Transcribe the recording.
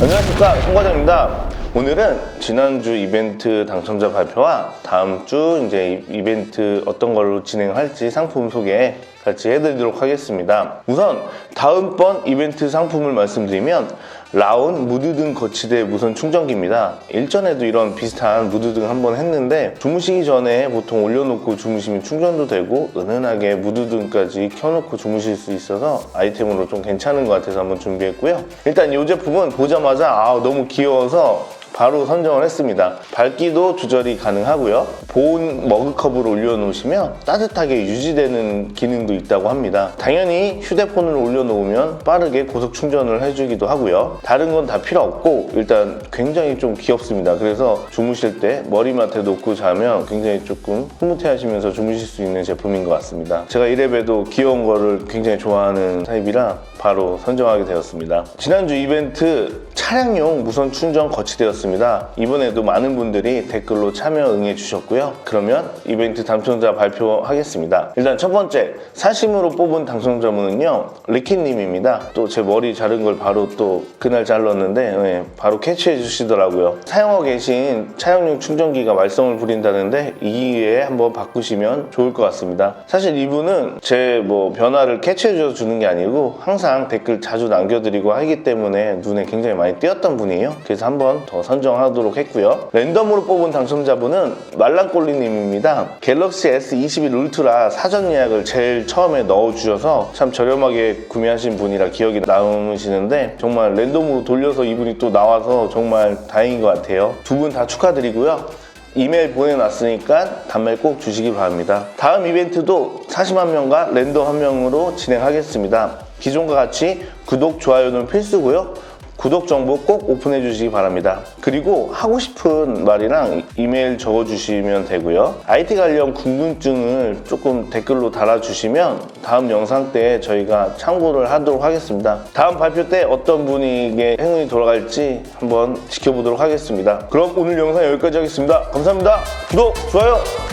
안녕하십니까 송과장입니다. 오늘은 지난주 이벤트 당첨자 발표와 다음 주 이제 이- 이벤트 어떤 걸로 진행할지 상품 소개 같이 해드리도록 하겠습니다. 우선 다음번 이벤트 상품을 말씀드리면 라온 무드등 거치대 무선 충전기입니다. 일전에도 이런 비슷한 무드등 한번 했는데 주무시기 전에 보통 올려놓고 주무시면 충전도 되고 은은하게 무드등까지 켜놓고 주무실 수 있어서 아이템으로 좀 괜찮은 것 같아서 한번 준비했고요. 일단 이 제품은 보자마자 아 너무 귀여워서 바로 선정을 했습니다. 밝기도 조절이 가능하고요. 보온 머그컵을 올려놓으시면 따뜻하게 유지되는 기능도 있다고 합니다. 당연히 휴대폰을 올려놓으면 빠르게 고속 충전을 해주기도 하고요. 다른 건 다 필요 없고 일단 굉장히 좀 귀엽습니다. 그래서 주무실 때 머리맡에 놓고 자면 굉장히 조금 흐뭇해하시면서 주무실 수 있는 제품인 것 같습니다. 제가 이래봬도 귀여운 거를 굉장히 좋아하는 타입이라 바로 선정하게 되었습니다. 지난주 이벤트 차량용 무선 충전 거치되었습니다. 이번에도 많은 분들이 댓글로 참여 응해 주셨고요. 그러면 이벤트 당첨자 발표하겠습니다. 일단 첫 번째 사심으로 뽑은 당첨자분은요 리키님입니다. 또 제 머리 자른 걸 바로 또 그날 잘랐는데 네, 바로 캐치해 주시더라고요. 사용하고 계신 차량용 충전기가 말썽을 부린다는데 이 기회에 한번 바꾸시면 좋을 것 같습니다. 사실 이분은 제 뭐 변화를 캐치해 주는 게 아니고 항상 댓글 자주 남겨드리고 하기 때문에 눈에 굉장히 많이 띄었던 분이에요. 그래서 한번 더 선정하도록 했고요. 랜덤으로 뽑은 당첨자분은 말랑꼴리님입니다. 갤럭시 S21 울트라 사전 예약을 제일 처음에 넣어주셔서 참 저렴하게 구매하신 분이라 기억이 남으시는데 정말 랜덤으로 돌려서 이분이 또 나와서 정말 다행인 것 같아요. 두 분 다 축하드리고요. 이메일 보내놨으니까 단말 꼭 주시기 바랍니다. 다음 이벤트도 40만 명과 랜덤 한 명으로 진행하겠습니다. 기존과 같이 구독, 좋아요는 필수고요. 구독 정보 꼭 오픈해 주시기 바랍니다. 그리고 하고 싶은 말이랑 이메일 적어 주시면 되고요. IT 관련 궁금증을 조금 댓글로 달아 주시면 다음 영상 때 저희가 참고를 하도록 하겠습니다. 다음 발표 때 어떤 분에게 행운이 돌아갈지 한번 지켜보도록 하겠습니다. 그럼 오늘 영상 여기까지 하겠습니다. 감사합니다. 구독, 좋아요